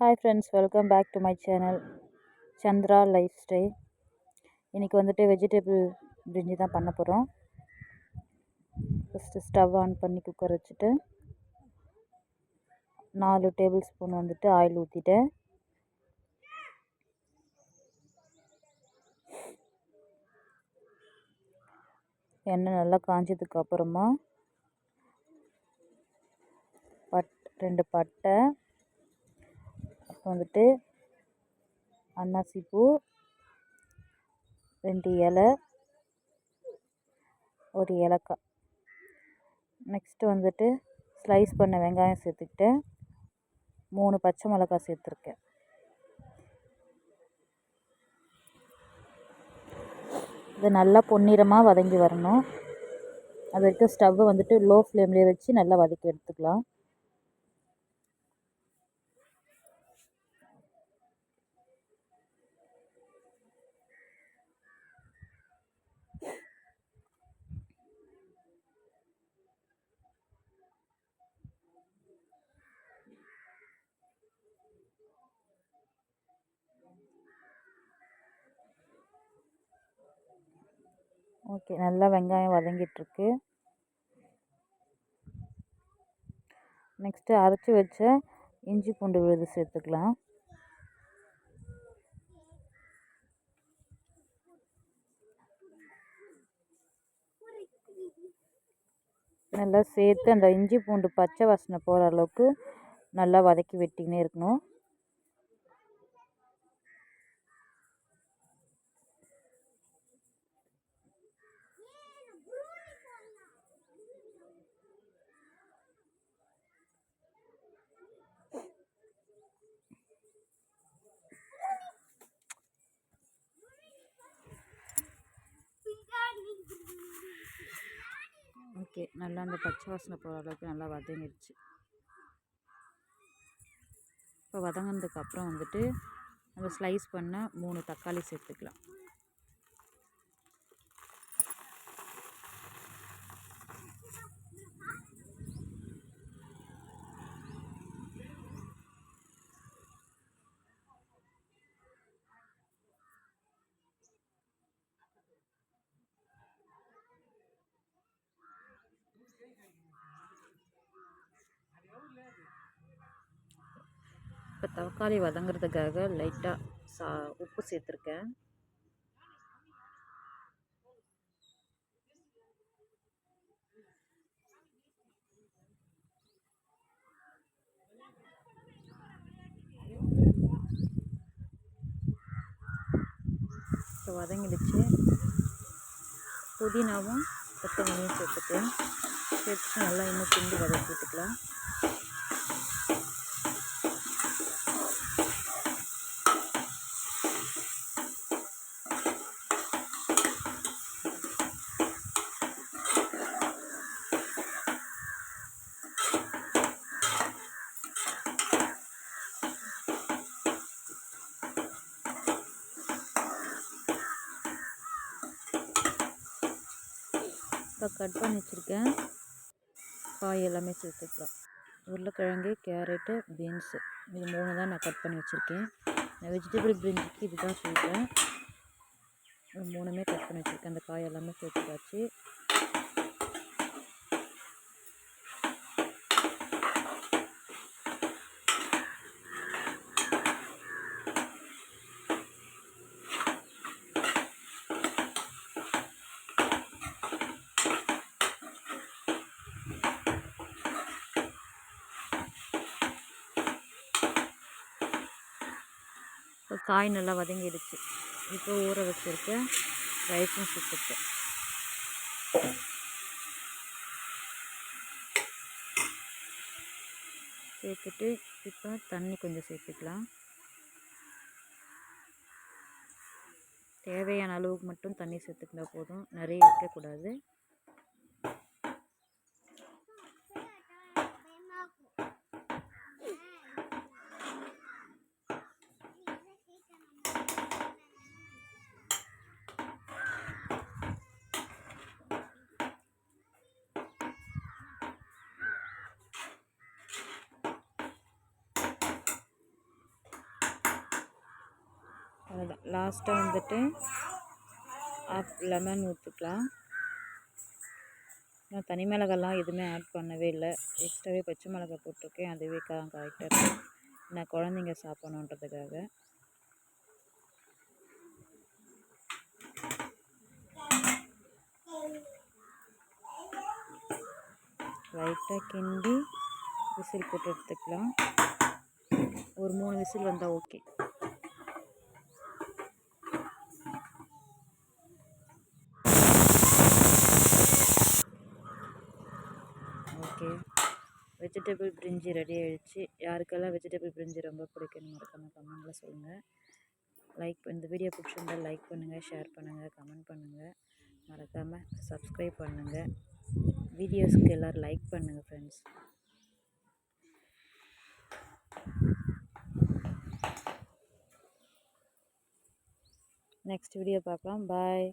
Hi friends welcome back to my channel Chandra life style இன்றைக்கி வந்துட்டு vegetable brinji தான் பண்ண போகிறோம் ஃபஸ்ட்டு ஸ்டவ் ஆன் பண்ணி குக்கர் வச்சுட்டு நாலு டேபிள் ஸ்பூன் வந்துட்டு ஆயில் ஊற்றிட்டேன் எண்ணெய் நல்லா காஞ்சதுக்கு அப்புறமா பட் ரெண்டு பட்டை அப்புறம் வந்துட்டு அன்னாசி பூ ரெண்டு இலை ஒரு ஏலக்காய். நெக்ஸ்ட்டு வந்துட்டு ஸ்லைஸ் பண்ண வெங்காயம் சேர்த்துக்கிட்டேன் மூணு பச்சை மிளகாய் சேர்த்துருக்கேன். இது நல்லா பொன்னிறமாக வதங்கி வரணும். அது வரைக்கும் ஸ்டவ்வை வந்துட்டு லோ ஃப்ளேம்லேயே வச்சு நல்லா வதக்கி எடுத்துக்கலாம். ஓகே நல்லா வெங்காயம் வதங்கிட்டுருக்கு. நெக்ஸ்ட்டு அரைச்சி வச்ச இஞ்சி பூண்டு விழுது சேர்த்துக்கலாம். நல்லா சேர்த்து அந்த இஞ்சி பூண்டு பச்சை வாசனை போகிற அளவுக்கு நல்லா வதக்கி வெட்டிக்கினே இருக்கணும். ஓகே நல்லா அந்த பச்சை வாசனை போகிற அளவுக்கு நல்லா வதங்கிடுச்சு இப்போ வதங்கினதுக்கு அப்புறம் வந்துட்டு நம்ம ஸ்லைஸ் பண்ண மூணு தக்காளி சேர்த்துக்கலாம். இப்போ தக்காளி வதங்குறதுக்காக லைட்டாக சா உப்பு சேர்த்துருக்கேன். இப்போ வதங்கிடுச்சு. புதினாவும் கொத்தமல்லியும் சேர்த்துட்டேன். சேர்த்துட்டு நல்லா இன்னும் கிண்டி வதக்கி விட்டுக்கலாம். இப்போ கட் பண்ணி வச்சுருக்கேன். காய் எல்லாமே சேர்த்துக்கலாம். உருளைக்கிழங்கு கேரட்டு பீன்ஸு இது மூணு தான் நான் கட் பண்ணி வச்சுருக்கேன். நான் வெஜிடபிள் பிரிஞ்சிக்கு இது தான் சொல்கிறேன் மூணுமே கட் பண்ணி வச்சுருக்கேன். அந்த காய் எல்லாமே சேர்த்துக்காச்சு இப்போ காய் நல்லா வதங்கிடுச்சு. இப்போ ஊற வச்சுருக்க ரைஸும் சுட்டுக்கு சேர்த்துட்டு இப்போ தண்ணி கொஞ்சம் சேர்த்துக்கலாம். தேவையான அளவுக்கு மட்டும் தண்ணி சேர்த்துக்கிட்டால் போதும். நிறைய வைக்கக்கூடாது அவ்வளோதான் லாஸ்ட்டாக வந்துட்டு ஆஃப் லெமன் ஊற்றிக்கலாம் நான் தனி மிளகாலாம் எதுவுமே ஆட் பண்ணவே இல்லை. எக்ஸ்ட்ராவே பச்சை மிளகாய் போட்டிருக்கேன். அதுவே கா கரெக்டாக இருக்கும் நான் குழந்தைங்க சாப்பிடணுன்றதுக்காக. லைட்டாக கிண்டி விசில் போட்டு எடுத்துக்கலாம். ஒரு மூணு விசில் வந்தால் ஓகே வெஜிடபிள் பிரிஞ்சி ரெடி ஆகிடுச்சு யாருக்கெல்லாம் வெஜிடபிள் பிரிஞ்சி ரொம்ப பிடிக்கும்னு மறக்காமல் கமெண்டில் சொல்லுங்கள் லைக் இந்த வீடியோ பிடிச்சிருந்தால் லைக் பண்ணுங்கள் ஷேர் பண்ணுங்கள் கமெண்ட் பண்ணுங்கள் மறக்காமல் சப்ஸ்கிரைப் பண்ணுங்கள் வீடியோஸ்க்கு எல்லோரும் லைக் பண்ணுங்கள் ஃப்ரெண்ட்ஸ் நெக்ஸ்ட் வீடியோ பார்க்கலாம். பாய்